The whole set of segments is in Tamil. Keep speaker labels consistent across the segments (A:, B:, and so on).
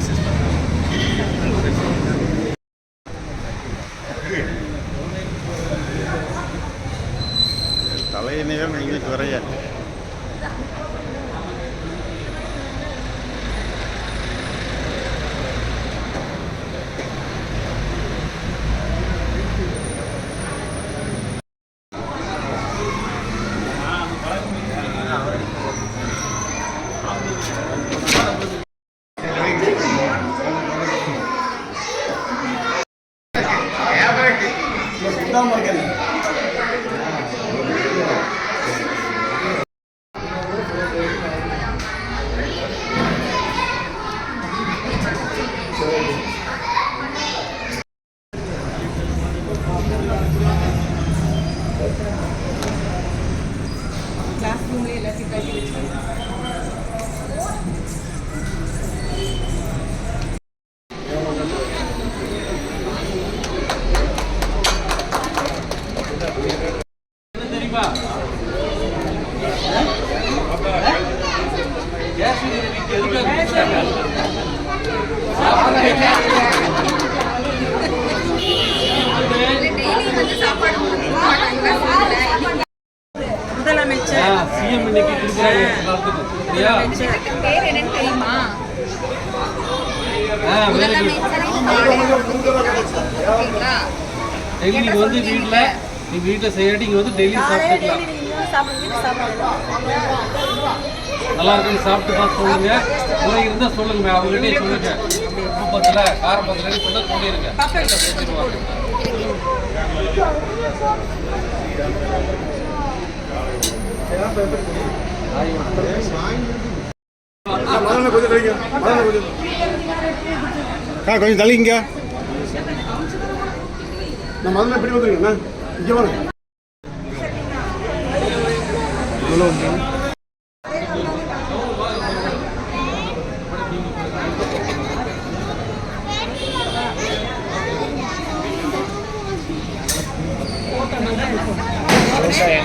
A: esses kita mereka ini. Gracias.
B: CM இன்னைக்கு கொடுக்குறாங்க எல்லாத்துக்கும்.
A: பேர் என்னன்னு தெரியுமா?
B: வந்து வீட்ல நீங்க வீட்ல செய்யாட்டி இங்க வந்து டெய்லி சாப்பிட்டுக்கலாம். நல்லா இருக்குன்னு சாப்பிட்டு பார்த்து சொல்லுங்க. முறை இருந்தா சொல்லுங்க அவங்ககிட்டயே சொல்லுங்க. உப்பு பத்தல காரம் பத்தலன்னு சொன்னா சொல்லிடுங்க செஞ்சிருவாங்க
C: ஆ கொஞ்சம் தள்ளிங்க
D: நான் முதல்ல எப்படி வந்துருக்கேண்ணா இங்கே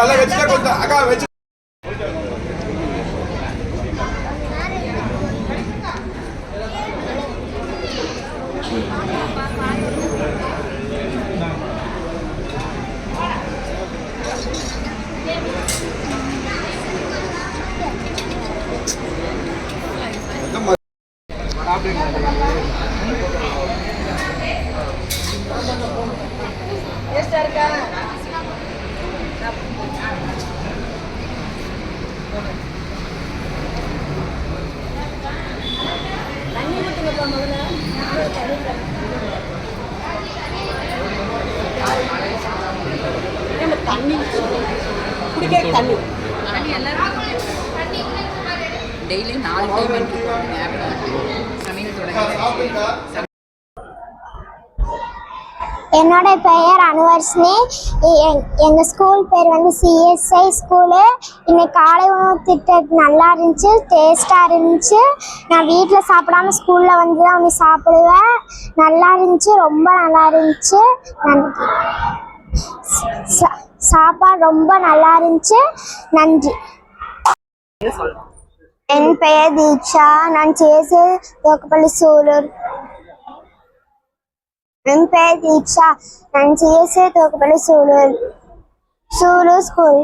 D: அக்கா எல்லாம் வச்சுட்டா கொஞ்சம் அக்கா வச்சு
A: குடிக்க தண்ணி டெய்லி நாலு டைம் சமையல் தொடங்கி.
E: என்னோட பெயர் அனுவர்ஷினி. எ- எங்க ஸ்கூல் பேர் வந்து சிஎஸ்ஐ ஸ்கூலு. இன்னைக்கு காலை உணவு திட்டம் நல்லா இருந்துச்சு டேஸ்டாக இருந்துச்சு. நான் வீட்டில் சாப்பிடாம ஸ்கூலில் வந்து தான் வந்து சாப்பிடுவேன். நல்லா இருந்துச்சு ரொம்ப நல்லா இருந்துச்சு. நன்றி சாப்பாடு ரொம்ப நல்லா இருந்துச்சு. நன்றி. என் பெயர் தீக்ஷா. நான் சேசு தோக்கப்பள்ளி சூலூர். என் பேர் தீக்ஷா நான் சிஎஸ்ஏ தோக்கப்பள்ளி சூலூர் சூலூர் ஸ்கூல்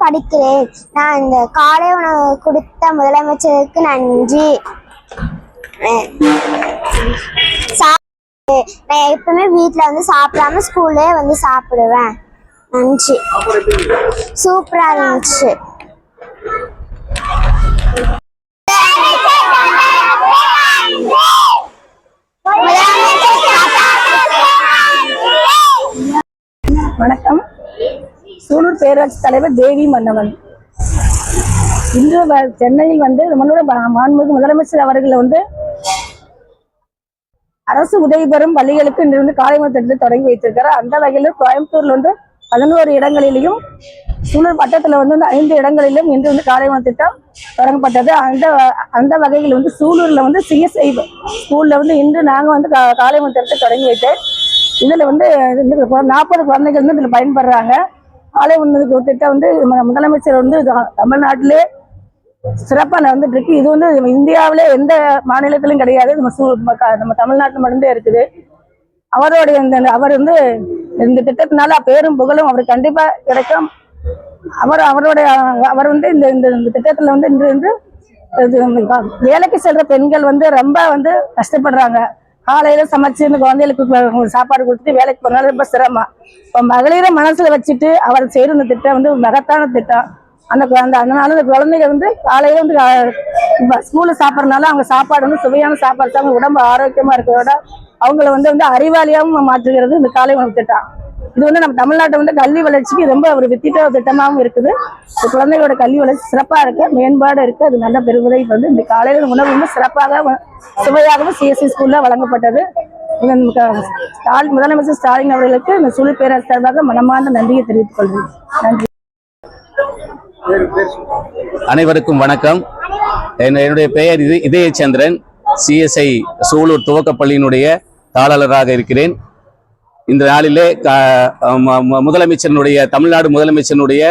E: படிக்கிறேன்? நான் இந்த காலை உணவு கொடுத்த முதலமைச்சருக்கு நன்றி. நான் எப்பவுமே வீட்டில் வந்து சாப்பிடாம ஸ்கூல்லே வந்து சாப்பிடுவேன். நன்றி. சூப்பராக இருந்துச்சு
F: வணக்கம் சூலூர் பேரரசு தலைவர் தேவி மன்னவன். இன்று வ- சென்னையில் வந்து நம்மளோட மாண்புமிகு முதலமைச்சர் அவர்கள் வந்து அரசு உதவி பெறும் பள்ளிகளுக்கு இன்று வந்து காலை திட்டத்தை தொடங்கி வைத்திருக்கிறார். அந்த வகையில் கோயம்புத்தூர்ல வந்து பதினோரு இடங்களிலும் சூழல் வட்டத்தில் வந்து வந்து ஐந்து இடங்களிலும் இன்று வந்து காலை திட்டம் தொடங்கப்பட்டது. அந்த அந்த வகையில் வந்து சூலூர்ல வந்து சிஎஸ்ஐ ஸ்கூல்ல வந்து இன்று நாங்கள் வந்து கா- காலை திட்டத்தை தொடங்கி வைத்தேன் இதுல வந்து நாற்பது குழந்தைகள் வந்து இதுல பயன்படுறாங்க. காலை உணவு திட்டம் வந்து முதலமைச்சர் வந்து தமிழ்நாட்டிலே சிறப்பாக நடந்துட்டு இருக்கு. இது வந்து இந்தியாவிலே எந்த மாநிலத்திலும் கிடையாது. நம்ம சூ- நம்ம க- நம்ம தமிழ்நாட்டில் மட்டும்தான் இருக்குது. அவருடைய இந்த அவர் வந்து இந்த திட்டத்தினால பேரும் புகழும் அவருக்கு கண்டிப்பாக கிடைக்கும். அவர் அவருடைய அவர் வந்து இந்த இந்த இந்த வந்து இன்று வந்து வேலைக்கு செல்ற பெண்கள் வந்து ரொம்ப வந்து கஷ்டப்படுறாங்க. காலையில சமைச்சு இந்த குழந்தைகளுக்கு சாப்பாடு கொடுத்துட்டு வேலைக்கு போனாலும் ரொம்ப சிரமம். இப்போ மகளிரை மனசுல வச்சுட்டு அவர் செய்யற இந்த திட்டம் வந்து மகத்தான திட்டம். அந்த குழந்தை அந்த அதனால அந்த குழந்தைங்க வந்து காலையில வந்து ஸ்கூல்ல சாப்பிட்றதுனால அவங்க சாப்பாடு வந்து சுவையான சாப்பாடு தான் அவங்க உடம்பு ஆரோக்கியமா இருக்கிறதோட அவங்கள வந்து வந்து அறிவாளியாகவும் மாற்றுகிறது இந்த காலை உணவு திட்டம். இது வந்து நம்ம தமிழ்நாட்டை வந்து கல்வி வளர்ச்சிக்கு ரொம்ப ஒரு வித்திட்ட திட்டமாகவும் இருக்குது. இந்த குழந்தைகளோட கல்வி வளர்ச்சி சிறப்பாக இருக்கு மேம்பாடு இருக்கு அது நல்ல பெருவதை வந்து இந்த காலையில் உணவு வந்து சிறப்பாக சுவையாகவும் சிஎஸ்சி ஸ்கூல்ல வழங்கப்பட்டது. ஸ்டாலின் முதலமைச்சர் ஸ்டாலின் அவர்களுக்கு இந்த சுழி பேரரசு சார்பாக மனமார்ந்த நன்றியை தெரிவித்துக் கொள்கிறேன். நன்றி.
G: அனைவருக்கும் வணக்கம். என்னுடைய பெயர் இது இதயச்சந்திரன். சிஎஸ்ஐ சூலூர் துவக்கப்பள்ளியினுடைய தாளராக இருக்கிறேன். இந்த நாளிலே முதலமைச்சரனுடைய தமிழ்நாடு முதலமைச்சரனுடைய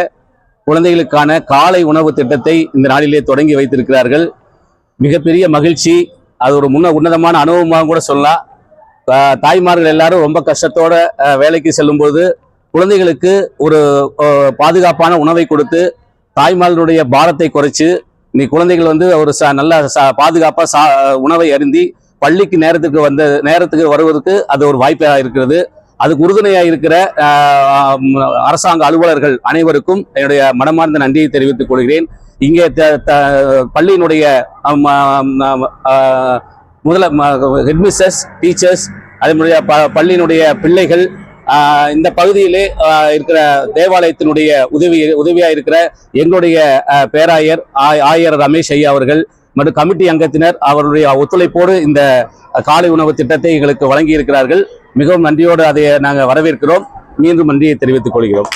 G: குழந்தைகளுக்கான காலை உணவு திட்டத்தை இந்த நாளிலே தொடங்கி வைத்திருக்கிறார்கள். மிகப்பெரிய மகிழ்ச்சி. அது ஒரு முன்ன உன்னதமான அனுபவமாக கூட சொல்லலாம். தாய்மார்கள் எல்லாரும் ரொம்ப கஷ்டத்தோட வேலைக்கு செல்லும்போது குழந்தைகளுக்கு ஒரு பாதுகாப்பான உணவை கொடுத்து தாய்மார்களுடைய பாரத்தை குறைச்சு நீ குழந்தைகள் வந்து ஒரு ச நல்ல சா பாதுகாப்பாக சா உணவை அருந்தி பள்ளிக்கு நேரத்துக்கு வந்த நேரத்துக்கு வருவதற்கு அது ஒரு வாய்ப்பாக இருக்கிறது. அதுக்கு உறுதுணையாக இருக்கிற அரசாங்க அலுவலர்கள் அனைவருக்கும் என்னுடைய மனமார்ந்த நன்றியை தெரிவித்துக் கொள்கிறேன். இங்கே த- த- பள்ளியினுடைய முதல ஹெட்மிஸ்டர்ஸ் டீச்சர்ஸ் அதனுடைய ப- பள்ளியினுடைய பிள்ளைகள் இந்த பகுதியிலே இருக்கிற தேவாலயத்தினுடைய உதவி உதவியாக இருக்கிற எங்களுடைய பேராயர் ஆயர் ரமேஷ் ஐயா அவர்கள் மற்றும் கமிட்டி அங்கத்தினர் அவருடைய ஒத்துழைப்போடு இந்த காலை உணவு திட்டத்தை எங்களுக்கு வழங்கி இருக்கிறார்கள் மிகவும் நன்றியோடு அதை நாங்கள் வரவேற்கிறோம். மீண்டும் நன்றியை தெரிவித்துக் கொள்கிறோம்.